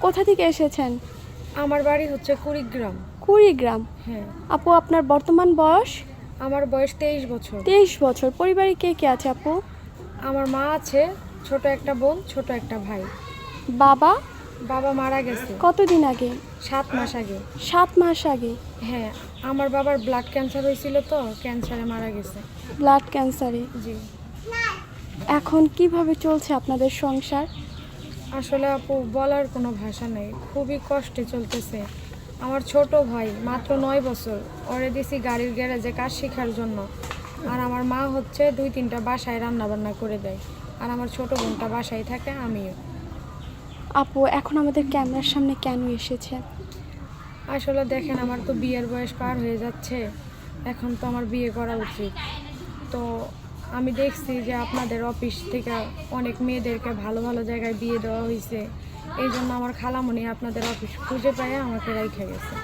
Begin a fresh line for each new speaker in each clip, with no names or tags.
কোথা থেকে এসেছেন?
আমার বাড়ি হচ্ছে কুড়িগ্রাম।
কুড়িগ্রাম।
হ্যাঁ।
আপু আপনার বর্তমান বয়স?
আমার বয়স তেইশ বছর।
তেইশ বছর। পরিবারে কে কে আছে আপু?
আমার মা আছে ছোট একটা বোন ছোট একটা ভাই।
বাবা?
বাবা মারা গেছে।
কতদিন আগে?
সাত মাস আগে।
সাত মাস আগে?
হ্যাঁ আমার বাবার ব্লাড ক্যান্সার হয়েছিল তো ক্যান্সারে মারা গেছে।
ব্লাড ক্যান্সারে
জি।
এখন কীভাবে চলছে আপনাদের সংসার?
আসলে আপু বলার কোনো ভাষা নেই। খুবই কষ্টে চলতেছে। আমার ছোট ভাই মাত্র নয় বছর। ওরে দিছি গাড়ির গ্যারেজে কাজ শেখার জন্য। আর আমার মা হচ্ছে দুই তিনটা বাসায় রান্না বান্না করে দেয়। আর আমার ছোট বোনটা বাসায় থাকে আমিও।
আপু এখন আমাদের ক্যামেরার সামনে কেন এসেছে?
আসলে দেখেন আমার তো বিয়ের বয়স পার হয়ে যাচ্ছে। এখন তো আমার বিয়ে করা উচিত। তো আমি দেখছি যে আপনাদের অফিস থেকে অনেক মেয়েদেরকে ভালো ভালো জায়গায় বিয়ে দেওয়া হয়েছে। এই জন্য আমার খালামণি আপনাদের অফিস খুঁজে পেয়ে আমাকে রেখে গেছে।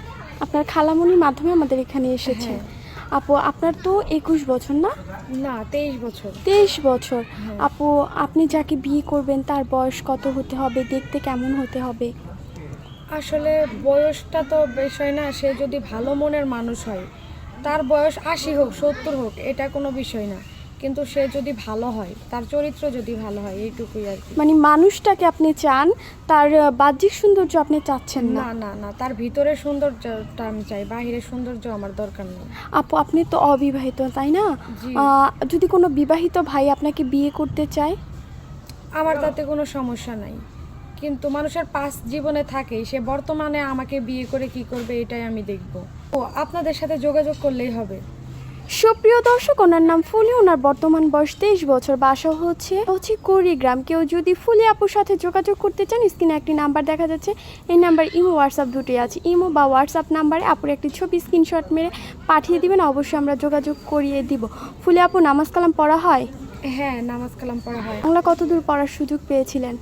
আপনার খালামণির মাধ্যমে আমাদের এখানে এসেছে।
হ্যাঁ।
আপু আপনার তো একুশ বছর না?
না তেইশ বছর।
তেইশ বছর।
হ্যাঁ।
আপু আপনি যাকে বিয়ে করবেন তার বয়স কত হতে হবে দেখতে কেমন হতে হবে?
আসলে বয়সটা তো বিষয় না সে যদি ভালো মনের মানুষ হয় তার বয়স আশি হোক সত্তর হোক এটা কোনো বিষয় না। কিন্তু সে যদি ভালো হয় তার চরিত্র যদি ভালো হয় এইটুকুই আর কি।
মানে মানুষটাকে আপনি চান তার বাহ্যিক সৌন্দর্য আপনি চাচ্ছেন না।
না না না তার ভিতরে সৌন্দর্যটা আমি চাই বাহিরের সৌন্দর্য আমার দরকার নেই।
আপু আপনি তো অবিবাহিত তাই না? যদি কোনো বিবাহিত ভাই আপনাকে বিয়ে করতে চায়?
আমার তাতে কোনো সমস্যা নাই। কিন্তু মানুষের পাস জীবনে থাকেই সে বর্তমানে আমাকে বিয়ে করে কি করবে এটাই আমি দেখব। ও আপনাদের সাথে যোগাযোগ করলেই হবে।
সুপ্রিয় দর্শক ওনার নাম ফুলি ওনার বর্তমান বয়স তেইশ বছর। বাসা হচ্ছে হচ্ছে কুড়িগ্রাম কেউ যদি ফুলি আপুর সাথে যোগাযোগ করতে চান স্ক্রিনে একটি নাম্বার দেখা যাচ্ছে। এই নাম্বার ইমো হোয়াটসঅ্যাপ দুটোই আছে। ইমো বা হোয়াটসঅ্যাপ নাম্বারে আপুর একটি ছবি স্ক্রিনশট মেরে পাঠিয়ে দিবেন অবশ্যই আমরা যোগাযোগ করিয়ে দিব। ফুলি আপু নামাজ কালাম পড়া হয়?
হ্যাঁ নামাজ কালাম পড়া হয়।
বাংলা কতদূর পড়ার সুযোগ পেয়েছিলেন?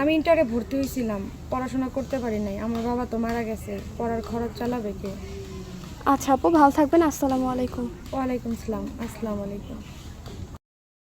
আমি ইন্টারে ভর্তি হয়েছিলাম। পড়াশোনা করতে পারি নাই। আমার বাবা তো মারা গেছে। পড়ার খরচ চালাবে কে?
আচ্ছা আপু ভালো থাকবেন আসসালামু আলাইকুম।
ওয়ালাইকুম আসসালাম আসসালামু আলাইকুম।